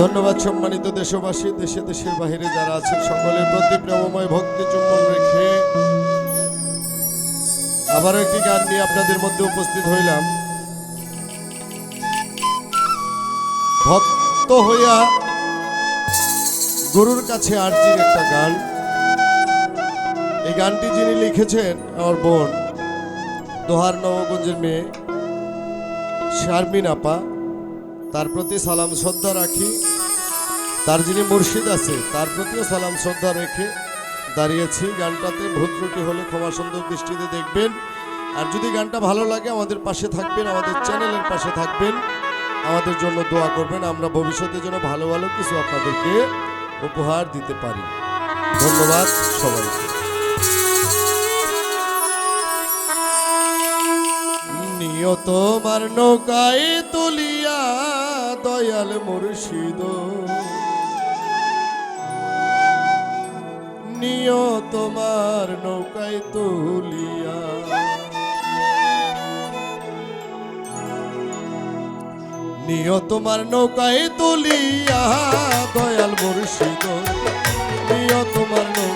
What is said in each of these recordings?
ধন্যবাদ সম্মানিত দেশবাসী, দেশে দেশের বাহিরে যারা আছেন সকলের প্রতি প্রেমময় ভক্তি চুম্বন রেখে আবারও একটি গান নিয়ে আপনাদের মধ্যে উপস্থিত হইলাম। ভক্ত হইয়া গুরুর কাছে আরজির একটা গান। এই গানটি যিনি লিখেছেন, আমার বোন দোহার নবগঞ্জের মেয়ে শারমিন আপা তার প্রতি সালাম, শ্রদ্ধা রাখি। তার যিনি মুর্শিদ আছে, তার প্রতিও সালাম, শ্রদ্ধা রেখে দাঁড়িয়েছি। গানটাতে ভুল ত্রুটি হলে ক্ষমা সুন্দর দৃষ্টিতে দেখবেন। আর যদি গানটা ভালো লাগে, আমাদের পাশে থাকবেন, আমাদের চ্যানেলের পাশে থাকবেন। আমাদের জন্য দোয়া করবেন, আমরা ভবিষ্যতে যেন ভালো ভালো কিছু আপনাদেরকে উপহার দিতে পারি। ধন্যবাদ সবাইকে। নিয়ত মার নৌকায় তুলিয়া দয়াল মুর্শিদ। নিয়ত তোমার নৌকায় তুলিয়া। নিয়ত তোমার নৌকায় তুলিয়া দয়াল মুর্শিদ। নিয়ত তোমার নৌকায়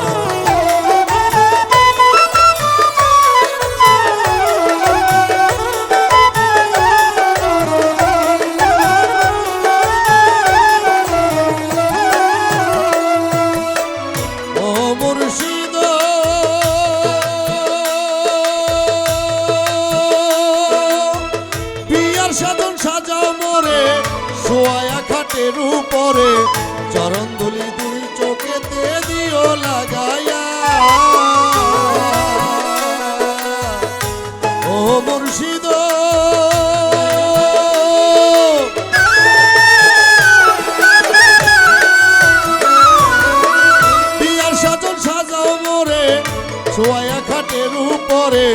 খাটের উপরে চরণ দুলি দুই চোখেতে দিও লাগাইয়া ও মুর্শিদ সোয়া খাটের উপরে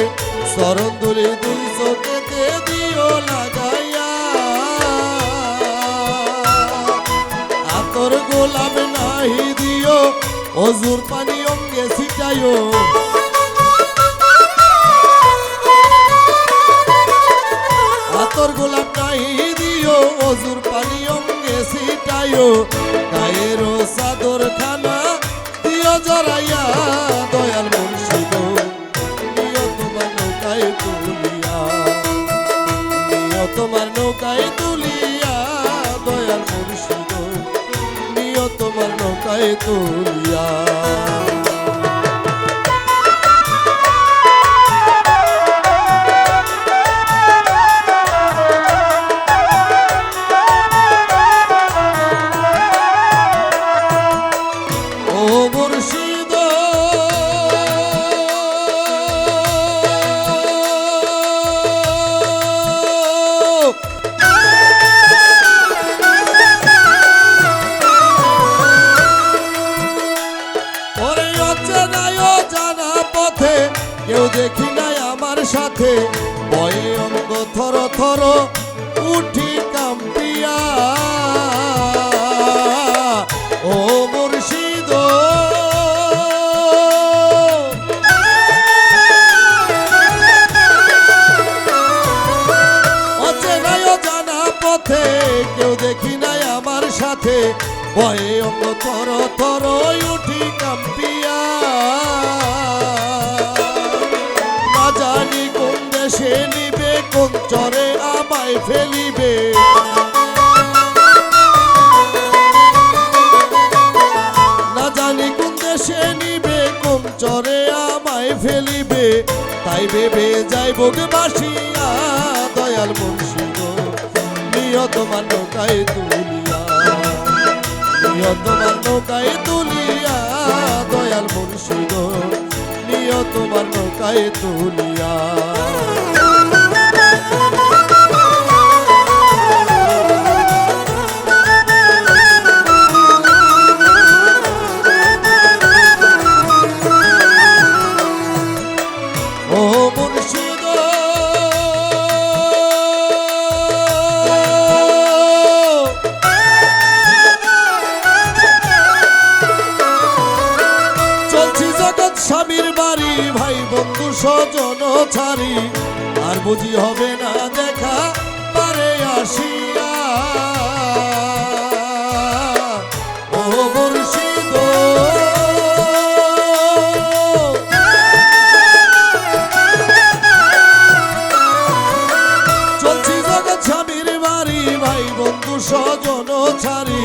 শরণ দুলি দুই চোখেতে দিও লাগাইয়া গোলাপ নাহি দিও, অজুর পানি অঙ্গে ছিটাইও। আতর গোলাপ নাহি দিও, অজুর পানি অঙ্গে ছিটাইও। গায়ের সাদর খানা দিও জড়াইয়া তুলিয়া আমার সাথে বয়ে অঙ্গ থর থর, উঠি কাম্পিয়া। ও মুর্শিদ। অচেনায় জানা পথে কেউ দেখি নাই আমার সাথে। ভয়ে অঙ্গ দেশে নিবে, কোন চরে আমায় ফেলিবে? না জানি কোন দেশে নিবে, কোন চরে আমায় ফেলিবে। তাই ভেবে যাইব গে বাসিয়া দয়াল মুর্শিদ নিয়ত মান নৌকায় তুলিয়া নিয়ত মান নৌকায় তুলিয়া নিয়ত নৌকায় তুলিয়া। স্বজন ছাড়ি, আর বুঝি হবে না দেখা, পারে আসিয়া। ও মুর্শিদ। চলছি জগৎ স্বামীর বাড়ি, ভাই বন্ধু স্বজন ছাড়ি,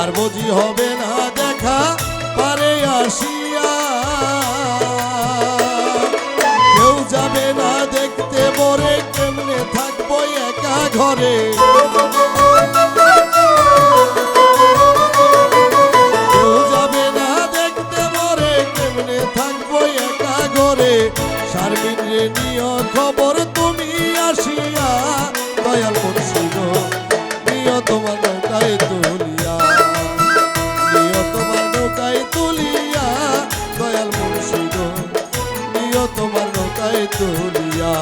আর বুঝি হবে না দেখা ঘরে। যাবে না দেখতে মরে, কেমনে থাকব একা ঘরে? শারমিন রে নিয় খবর তুমি আসিয়া। দয়াল মুর্শিদ নিয় তোমার নৌকায় তুলিয়া। নিয় তোমার নৌকায় তুলিয়া। দয়াল মুর্শিদ নিয় তোমার নৌকায় তুলিয়া।